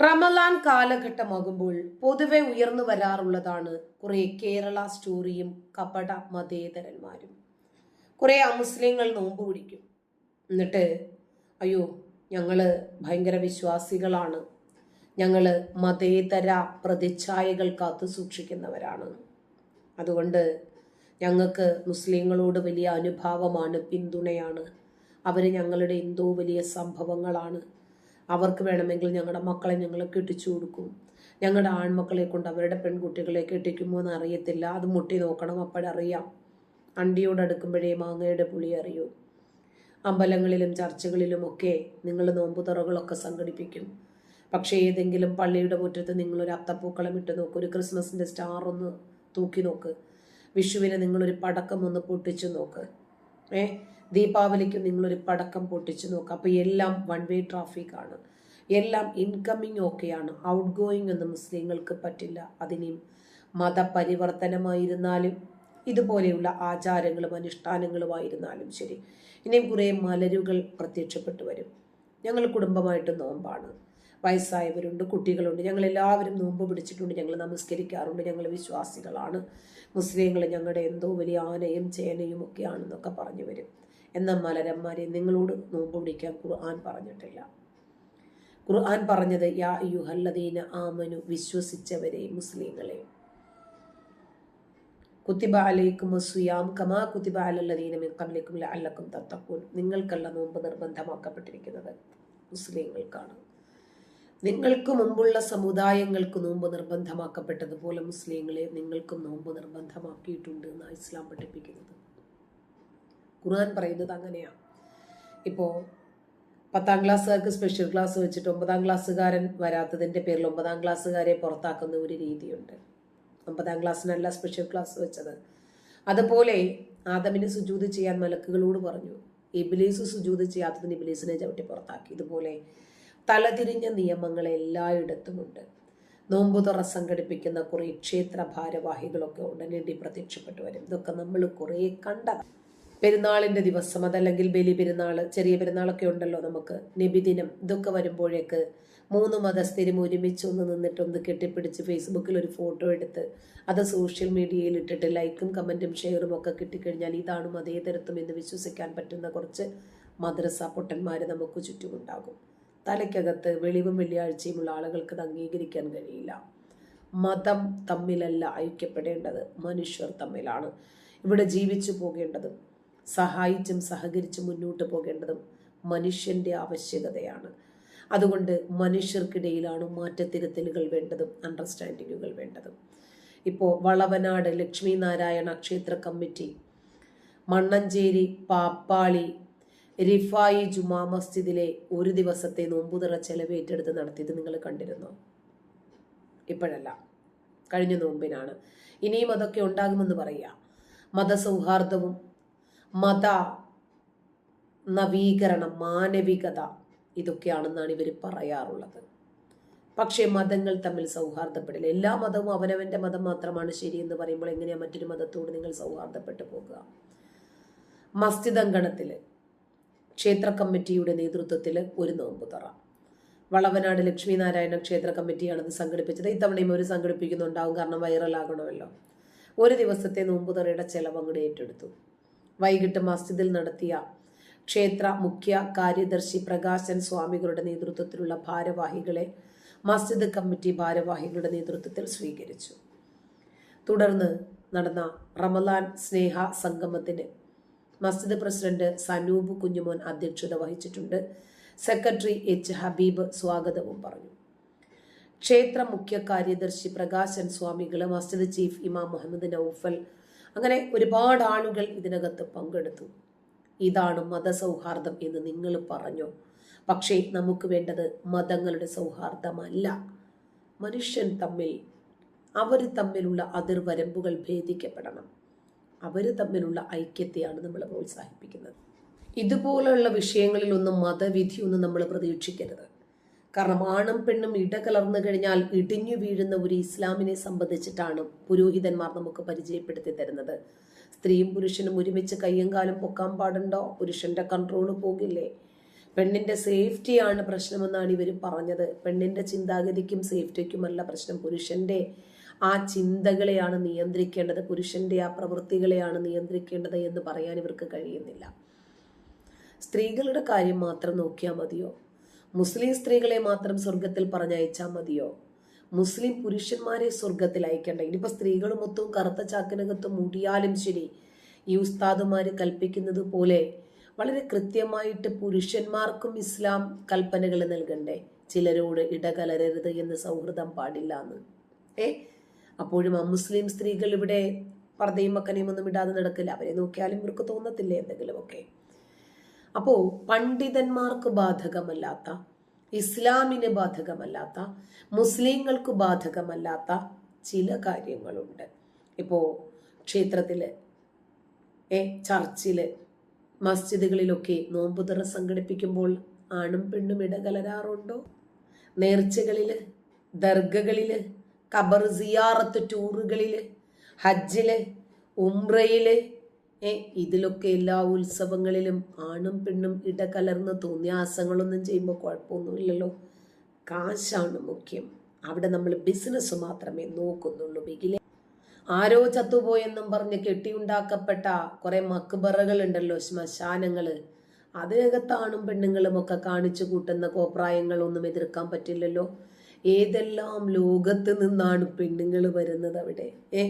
റമലാൻ കാലഘട്ടമാകുമ്പോൾ പൊതുവെ ഉയർന്നു വരാറുള്ളതാണ് കുറെ കേരള സ്റ്റോറിയും കപട മതേതരന്മാരും. കുറെ അമുസ്ലിങ്ങൾ നോമ്പ് പിടിക്കും. എന്നിട്ട് അയ്യോ ഞങ്ങൾ ഭയങ്കര വിശ്വാസികളാണ്. ഞങ്ങൾ മതേതര പ്രതിച്ഛായകൾ കാത്തു സൂക്ഷിക്കുന്നവരാണ്. അതുകൊണ്ട് ഞങ്ങൾക്ക് മുസ്ലിങ്ങളോട് വലിയ അനുഭാവമാണ് പിന്തുണയാണ്. അവർ ഞങ്ങളുടെ എന്തോ വലിയ സംഭവങ്ങളാണ്. അവർക്ക് വേണമെങ്കിൽ ഞങ്ങളുടെ മക്കളെ ഞങ്ങൾ കെട്ടിച്ചു കൊടുക്കും. ഞങ്ങളുടെ ആൺമക്കളെ കൊണ്ട് അവരുടെ പെൺകുട്ടികളെ കെട്ടിക്കുമോ എന്ന് അറിയത്തില്ല അത് മുട്ടി നോക്കണം അപ്പോഴറിയാം. അണ്ടിയോട് അടുക്കുമ്പോഴേ മാങ്ങയുടെ പുളി അറിയൂ. അമ്പലങ്ങളിലും ചർച്ചകളിലും ഒക്കെ നിങ്ങൾ നോമ്പുതറകളൊക്കെ സംഘടിപ്പിക്കും. പക്ഷേ ഏതെങ്കിലും പള്ളിയുടെ മുറ്റത്ത് നിങ്ങളൊരു അത്തപ്പൂക്കളം ഇട്ട് നോക്ക് ഒരു ക്രിസ്മസിന്റെ സ്റ്റാർ ഒന്ന് തൂക്കി നോക്ക്. വിഷുവിനെ നിങ്ങളൊരു പടക്കം ഒന്ന് പൊട്ടിച്ചു നോക്ക്. ഏ? ദീപാവലിക്ക് നിങ്ങളൊരു പടക്കം പൊട്ടിച്ച് നോക്ക്. അപ്പോൾ എല്ലാം വൺ വേ ട്രാഫിക് ആണ്. എല്ലാം ഇൻകമ്മിങ് ഓക്കെയാണ് ഔട്ട് ഗോയിങ് ഒന്നും മുസ്ലിങ്ങൾക്ക് പറ്റില്ല. അതിനെയും മതപരിവർത്തനമായിരുന്നാലും ഇതുപോലെയുള്ള ആചാരങ്ങളും അനുഷ്ഠാനങ്ങളുമായിരുന്നാലും ശരി. ഇനിയും കുറേ മലരുകൾ പ്രത്യക്ഷപ്പെട്ടു വരും. ഞങ്ങൾ കുടുംബമായിട്ട് നോമ്പാണ്. വയസ്സായവരുണ്ട് കുട്ടികളുണ്ട്. ഞങ്ങൾ എല്ലാവരും നോമ്പ് പിടിച്ചിട്ടുണ്ട്. ഞങ്ങൾ നമസ്കരിക്കാറുണ്ട്. ഞങ്ങൾ വിശ്വാസികളാണ്. മുസ്ലിങ്ങൾ ഞങ്ങളുടെ എന്തോ വലിയ ആനയും ചേനയും ഒക്കെയാണെന്നൊക്കെ പറഞ്ഞു വരും. എന്നാൽ മലരന്മാരെ നിങ്ങളോട് നോമ്പ് പിടിക്കാൻ ഖുർആൻ പറഞ്ഞിട്ടില്ല. ഖുർആൻ പറഞ്ഞത് യാ യുഹല്ലദീന ആമനു വിശ്വസിച്ചവരെ മുസ്ലിങ്ങളെ. കുത്തിബ അലൈക്കും സുയാം കമാ കുത്തിബ അലല്ലദീന മിൻ അല്ലക്കും തത്തക്കൂൻ നിങ്ങൾക്കല്ല നോമ്പ് നിർബന്ധമാക്കപ്പെട്ടിരിക്കുന്നത് മുസ്ലിങ്ങൾക്കാണ്. നിങ്ങൾക്ക് മുമ്പുള്ള സമുദായങ്ങൾക്ക് നോമ്പ് നിർബന്ധമാക്കപ്പെട്ടതുപോലെ മുസ്ലിങ്ങളെ നിങ്ങൾക്കും നോമ്പ് നിർബന്ധമാക്കിയിട്ടുണ്ട് എന്നാണ് ഇസ്ലാം പഠിപ്പിക്കുന്നത്. ഖുർആൻ പറയുന്നത് അങ്ങനെയാണ് ഇപ്പോൾ പത്താം ക്ലാസ്സുകാർക്ക് സ്പെഷ്യൽ ക്ലാസ് വെച്ചിട്ട് ഒമ്പതാം ക്ലാസ്സുകാരൻ വരാത്തതിന്റെ പേരിൽ ഒമ്പതാം ക്ലാസ്സുകാരെ പുറത്താക്കുന്ന ഒരു രീതിയുണ്ട്. ഒമ്പതാം ക്ലാസ്സിനല്ല സ്പെഷ്യൽ ക്ലാസ് വെച്ചത്. അതുപോലെ ആദമിന് സുജൂത് ചെയ്യാൻ മലക്കുകളോട് പറഞ്ഞു. ഇബിലീസ് സുജൂത് ചെയ്യാത്തതിന് ഇബിലീസിനെ ചവിട്ടി പുറത്താക്കി. ഇതുപോലെ തലതിരിഞ്ഞ നിയമങ്ങൾ എല്ലായിടത്തുമുണ്ട് നോമ്പുതുറ സംഘടിപ്പിക്കുന്ന കുറേ ക്ഷേത്ര ഭാരവാഹികളൊക്കെ ഉടനടി പ്രത്യക്ഷപ്പെട്ടു വരും. ഇതൊക്കെ നമ്മൾ കുറേ കണ്ട പെരുന്നാളിന്റെ ദിവസം അതല്ലെങ്കിൽ ബലി പെരുന്നാൾ ചെറിയ പെരുന്നാളൊക്കെ ഉണ്ടല്ലോ നമുക്ക്. നബിദിനം ഇതൊക്കെ വരുമ്പോഴേക്ക് മൂന്ന് മതസ്ഥരും ഒരുമിച്ച് ഒന്ന് നിന്നിട്ട് ഒന്ന് കെട്ടിപ്പിടിച്ച് ഫേസ്ബുക്കിൽ ഒരു ഫോട്ടോ എടുത്ത് അത് സോഷ്യൽ മീഡിയയിൽ ഇട്ടിട്ട് ലൈക്കും കമന്റും ഷെയറും ഒക്കെ കിട്ടിക്കഴിഞ്ഞാൽ അതേ തരത്തും എന്ന് വിശ്വസിക്കാൻ പറ്റുന്ന കുറച്ച് മദ്രസ പൊട്ടന്മാർ നമുക്ക് ചുറ്റുമുണ്ടാകും. തലയ്ക്കകത്ത് വെളിവും വെള്ളിയാഴ്ചയുമുള്ള ആളുകൾക്ക് ഇത് അംഗീകരിക്കാൻ കഴിയില്ല. മതം തമ്മിലല്ല ഐക്യപ്പെടേണ്ടത്. മനുഷ്യർ തമ്മിലാണ്. ഇവിടെ ജീവിച്ചു പോകേണ്ടതും സഹായിച്ചും സഹകരിച്ചും മുന്നോട്ട് പോകേണ്ടതും മനുഷ്യന്റെ ആവശ്യകതയാണ്. അതുകൊണ്ട് മനുഷ്യർക്കിടയിലാണ് മാറ്റത്തിരുത്തലുകൾ വേണ്ടതും അണ്ടർസ്റ്റാൻഡിങ്ങുകൾ വേണ്ടതും. ഇപ്പോൾ വളവനാട് ലക്ഷ്മി നാരായണ ക്ഷേത്ര കമ്മിറ്റി മണ്ണഞ്ചേരി പാപ്പാളി റിഫായി ജുമാ മസ്ജിദിലെ ഒരു ദിവസത്തെ നോമ്പുതറ ചെലവ് ഏറ്റെടുത്ത് നടത്തിയത് നിങ്ങൾ കണ്ടിരുന്നോ? ഇപ്പോഴല്ല. കഴിഞ്ഞ നോമ്പിനാണ്. ഇനിയും അതൊക്കെ ഉണ്ടാകുമെന്ന് പറയുക. മതസൗഹാർദ്ദവും മത നവീകരണം മാനവികത ഇതൊക്കെയാണെന്നാണ് ഇവർ പറയാറുള്ളത്. പക്ഷേ മതങ്ങൾ തമ്മിൽ സൗഹാർദ്ദപ്പെടില്ല. എല്ലാ മതവും അവനവന്റെ മതം മാത്രമാണ് ശരി എന്ന് പറയുമ്പോൾ എങ്ങനെയാണ് മറ്റൊരു മതത്തോട് നിങ്ങൾ സൗഹാർദ്ദപ്പെട്ടു പോകുക? മസ്ജിദ് അങ്കണത്തിൽ ക്ഷേത്ര കമ്മിറ്റിയുടെ നേതൃത്വത്തിൽ ഒരു നോമ്പ് തുറ. വളവനാട് ലക്ഷ്മിനാരായണ ക്ഷേത്ര കമ്മിറ്റിയാണ് ഇത് സംഘടിപ്പിച്ചത്. ഇത്തവണയും അവർ സംഘടിപ്പിക്കുന്നുണ്ടാവും. കാരണം വൈറലാകണമല്ലോ. ഒരു ദിവസത്തെ നോമ്പുതറയുടെ ചെലവ് അങ്ങോട്ട് ഏറ്റെടുത്തു. വൈകിട്ട് മസ്ജിദിൽ നടത്തിയ ക്ഷേത്ര മുഖ്യ കാര്യദർശി പ്രകാശൻ സ്വാമികളുടെ നേതൃത്വത്തിലുള്ള ഭാരവാഹികളെ മസ്ജിദ് കമ്മിറ്റി ഭാരവാഹികളുടെ നേതൃത്വത്തിൽ സ്വീകരിച്ചു. തുടർന്ന് നടന്ന റമലാൻ സ്നേഹ സംഗമത്തിന് മസ്ജിദ് പ്രസിഡന്റ് സനൂബ് കുഞ്ഞുമോൻ അധ്യക്ഷത വഹിച്ചിട്ടുണ്ട്. Secretary H. ഹബീബ് സ്വാഗതവും പറഞ്ഞു. ക്ഷേത്ര മുഖ്യ കാര്യദർശി പ്രകാശൻ സ്വാമികൾ മസ്ജിദ് ചീഫ് ഇമാം മുഹമ്മദ് നൌഫൽ അങ്ങനെ ഒരുപാട് ആളുകൾ ഇതിനകത്ത് പങ്കെടുത്തു. ഇതാണ് മതസൗഹാർദ്ദം എന്ന് നിങ്ങൾ പറഞ്ഞു? പക്ഷേ നമുക്ക് വേണ്ടത് മതങ്ങളുടെ സൗഹാർദ്ദമല്ല. മനുഷ്യൻ തമ്മിൽ അവർ തമ്മിലുള്ള അതിർവരമ്പുകൾ ഭേദിക്കപ്പെടണം. അവർ തമ്മിലുള്ള ഐക്യത്തെയാണ് നമ്മൾ പ്രോത്സാഹിപ്പിക്കുന്നത്. ഇതുപോലുള്ള വിഷയങ്ങളിലൊന്നും മതവിധിയൊന്നും നമ്മൾ പ്രതീക്ഷിക്കരുത്. കാരണം ആണും പെണ്ണും ഇടകലർന്നു കഴിഞ്ഞാൽ ഇടിഞ്ഞു വീഴുന്ന ഒരു ഇസ്ലാമിനെ സംബന്ധിച്ചിട്ടാണ് പുരോഹിതന്മാർ നമുക്ക് പരിചയപ്പെടുത്തി തരുന്നത്. സ്ത്രീയും പുരുഷനും ഒരുമിച്ച് കയ്യും കാലും പൊക്കാൻ പാടുണ്ടോ? പുരുഷന്റെ കൺട്രോൾ പോകില്ലേ? പെണ്ണിന്റെ സേഫ്റ്റിയാണ് പ്രശ്നമെന്നാണ് ഇവർ പറഞ്ഞത്. പെണ്ണിന്റെ ചിന്താഗതിക്കും സേഫ്റ്റിക്കുമല്ല പ്രശ്നം. പുരുഷന്റെ ആ ചിന്തകളെയാണ് നിയന്ത്രിക്കേണ്ടത് പുരുഷന്റെ ആ പ്രവൃത്തികളെയാണ് നിയന്ത്രിക്കേണ്ടത് എന്ന് പറയാൻ ഇവർക്ക് കഴിയുന്നില്ല. സ്ത്രീകളുടെ കാര്യം മാത്രം നോക്കിയാൽ മതിയോ? മുസ്ലിം സ്ത്രീകളെ മാത്രം സ്വർഗത്തിൽ പറഞ്ഞയച്ചാൽ മതിയോ? മുസ്ലിം പുരുഷന്മാരെ സ്വർഗത്തിൽ അയക്കേണ്ട. ഇനിയിപ്പോൾ സ്ത്രീകൾ മൊത്തവും കറുത്ത ചാക്കിനകത്ത് മുടിയാലും ശരി ഈ ഉസ്താദുമാർ കൽപ്പിക്കുന്നത് പോലെ വളരെ കൃത്യമായിട്ട് പുരുഷന്മാർക്കും ഇസ്ലാം കൽപ്പനകൾ നൽകണ്ടേ? ചിലരോട് ഇടകലരരുത് എന്ന് സൗഹൃദം പാടില്ല എന്ന്. ഏ? അപ്പോഴും മുസ്ലിം സ്ത്രീകൾ ഇവിടെ പർദ്ദയും മക്കനെയും ഒന്നും ഇടാതെ നടക്കില്ല. അവരെ നോക്കിയാലും ഇവർക്ക് തോന്നത്തില്ലേ എന്തെങ്കിലുമൊക്കെ? അപ്പോൾ പണ്ഡിതന്മാർക്ക് ബാധകമല്ലാത്ത ഇസ്ലാമിന് ബാധകമല്ലാത്ത മുസ്ലിങ്ങൾക്ക് ബാധകമല്ലാത്ത ചില കാര്യങ്ങളുണ്ട്. ഇപ്പോൾ ക്ഷേത്രത്തിൽ ഏ ചർച്ചിൽ മസ്ജിദുകളിലൊക്കെ നോമ്പുതറ സംഘടിപ്പിക്കുമ്പോൾ ആണും പെണ്ണും ഇടകലരാറുണ്ടോ? നേർച്ചകളിൽ ദർഗകളിൽ ഖബർ സിയാറത്ത് ടൂറുകളിൽ ഹജ്ജിൽ ഉംറയിൽ ഏ ഇതിലൊക്കെ എല്ലാ ഉത്സവങ്ങളിലും ആണും പെണ്ണും ഇടകലർന്ന് തോന്നിയാസങ്ങളൊന്നും ചെയ്യുമ്പോൾ കുഴപ്പമൊന്നുമില്ലല്ലോ. കാശാണ് മുഖ്യം. അവിടെ നമ്മൾ ബിസിനസ് മാത്രമേ നോക്കുന്നുള്ളൂ ബിഗിലെ ആരോ ചത്തുപോയെന്നും പറഞ്ഞ് കെട്ടിയുണ്ടാക്കപ്പെട്ട കുറെ മക്ബറകൾ ഉണ്ടല്ലോ ശ്മശാനങ്ങൾ അതിനകത്ത് ആണും പെണ്ണുങ്ങളും ഒക്കെ കാണിച്ചു കൂട്ടുന്ന കോപ്രായങ്ങളൊന്നും എതിർക്കാൻ പറ്റില്ലല്ലോ. ഏതെല്ലാം ലോകത്ത് നിന്നാണ് പെണ്ണുങ്ങൾ വരുന്നത് അവിടെ? ഏ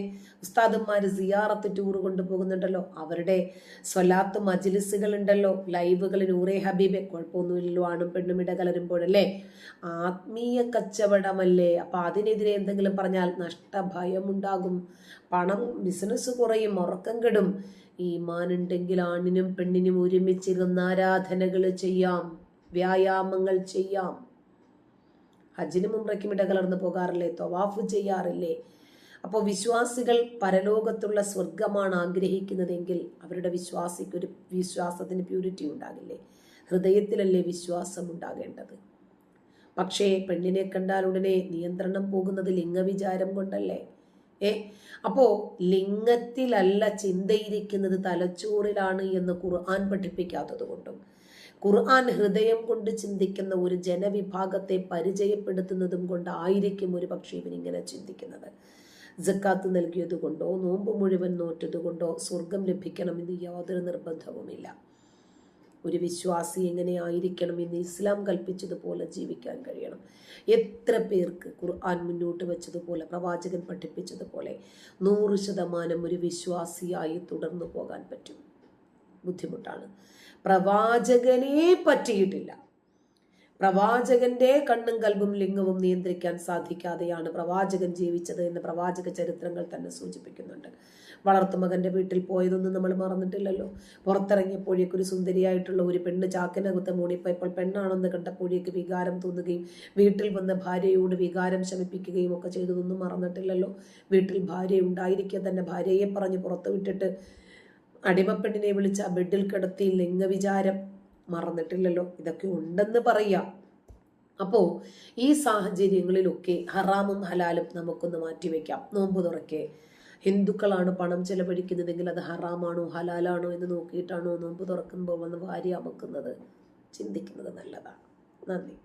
ഉസ്താദന്മാർ സിയാറത്ത് ടൂർ കൊണ്ടുപോകുന്നുണ്ടല്ലോ. അവരുടെ സ്വലാത്ത് മജിലിസുകൾ ഉണ്ടല്ലോ ലൈവുകൾ നൂറേ ഹബീബെ കുഴപ്പമൊന്നുമില്ലല്ലോ. ആണും പെണ്ണും ഇടകലരുമ്പോഴല്ലേ ആത്മീയ കച്ചവടമല്ലേ? അപ്പൊ അതിനെതിരെ എന്തെങ്കിലും പറഞ്ഞാൽ നഷ്ടഭയമുണ്ടാകും. പണം ബിസിനസ് കുറയും ഉറക്കം കെടും. ഈമാനുണ്ടെങ്കിൽ ആണിനും പെണ്ണിനും ഒരുമിച്ചിരുന്ന് ആരാധനകൾ ചെയ്യാം. വ്യായാമങ്ങൾ ചെയ്യാം. ഹജ്ജിനും ഉംറയ്ക്കും ഇടകലർന്ന് പോകാറില്ലേ? തൊവാഫ് ചെയ്യാറില്ലേ? അപ്പോൾ വിശ്വാസികൾ പരലോകത്തുള്ള സ്വർഗമാണ് ആഗ്രഹിക്കുന്നതെങ്കിൽ അവരുടെ വിശ്വാസിക്ക് ഒരു വിശ്വാസത്തിന് പ്യൂരിറ്റി ഉണ്ടാകില്ലേ? ഹൃദയത്തിലല്ലേ വിശ്വാസം ഉണ്ടാകേണ്ടത്? പക്ഷേ പെണ്ണിനെ കണ്ടാൽ ഉടനെ നിയന്ത്രണം പോകുന്നത് ലിംഗവിചാരം കൊണ്ടല്ലേ? ഏ? അപ്പോ ലിംഗത്തിലല്ല ചിന്തയിരിക്കുന്നത് തലച്ചോറിലാണ് എന്ന് ഖുർആൻ പഠിപ്പിക്കാത്തത് കൊണ്ടും ഖുർആൻ ഹൃദയം കൊണ്ട് ചിന്തിക്കുന്ന ഒരു ജനവിഭാഗത്തെ പരിചയപ്പെടുത്തുന്നതും കൊണ്ടായിരിക്കും ഒരു പക്ഷേ ഇവനിങ്ങനെ ചിന്തിക്കുന്നത്. ജക്കാത്ത് നൽകിയത് കൊണ്ടോ നോമ്പ് മുഴുവൻ നോറ്റത് കൊണ്ടോ സ്വർഗം ലഭിക്കണമെന്ന് യാതൊരു നിർബന്ധവുമില്ല. ഒരു വിശ്വാസി എങ്ങനെയായിരിക്കണം എന്ന് ഇസ്ലാം കൽപ്പിച്ചതുപോലെ ജീവിക്കാൻ കഴിയണം. എത്ര പേർക്ക് ഖുർആൻ മുന്നോട്ട് വെച്ചതുപോലെ പ്രവാചകൻ പഠിപ്പിച്ചതുപോലെ നൂറ് ശതമാനം ഒരു വിശ്വാസിയായി തുടർന്നു പോകാൻ പറ്റും? ബുദ്ധിമുട്ടാണ്. പ്രവാചകനെ പറ്റിയിട്ടില്ല. പ്രവാചകന്റെ കണ്ണും കൽബും ലിംഗവും നിയന്ത്രിക്കാൻ സാധിക്കാതെയാണ് പ്രവാചകൻ ജീവിച്ചത് എന്ന് പ്രവാചക ചരിത്രങ്ങൾ തന്നെ സൂചിപ്പിക്കുന്നുണ്ട്. വളർത്തുമകന്റെ വീട്ടിൽ പോയതൊന്നും നമ്മൾ മറന്നിട്ടില്ലല്ലോ. പുറത്തിറങ്ങിയപ്പോഴേക്ക് ഒരു സുന്ദരിയായിട്ടുള്ള ഒരു പെണ്ണ് ചാക്കിനകത്ത് മൂടിപ്പോയപ്പോൾ പെണ്ണാണെന്ന് കണ്ടപ്പോഴേക്ക് വികാരം തോന്നുകയും വീട്ടിൽ വന്ന ഭാര്യയോട് വികാരം ശമിപ്പിക്കുകയും ഒക്കെ ചെയ്തതൊന്നും മറന്നിട്ടില്ലല്ലോ. വീട്ടിൽ ഭാര്യ ഉണ്ടായിരിക്കെ തന്നെ ഭാര്യയെ പറഞ്ഞ് പുറത്തു വിട്ടിട്ട് അടിമപ്പെണ്ണിനെ വിളിച്ച ബെഡിൽ കിടത്തി ലിംഗവിചാരം മറന്നിട്ടില്ലല്ലോ. ഇതൊക്കെ ഉണ്ടെന്ന് പറയാം. അപ്പോൾ ഈ സാഹചര്യങ്ങളിലൊക്കെ ഹറാമും ഹലാലും നമുക്കൊന്ന് മാറ്റിവെക്കാം. നോമ്പ് തുറക്കെ. ഹിന്ദുക്കളാണ് പണം ചെലവഴിക്കുന്നതെങ്കിൽ അത് ഹറാമാണോ ഹലാലാണോ എന്ന് നോക്കിയിട്ടാണോ നോമ്പ് തുറക്കുമ്പോൾ വന്ന് ഭാര്യ അമക്കുന്നത്? ചിന്തിക്കുന്നത് നല്ലതാണ്. നന്ദി.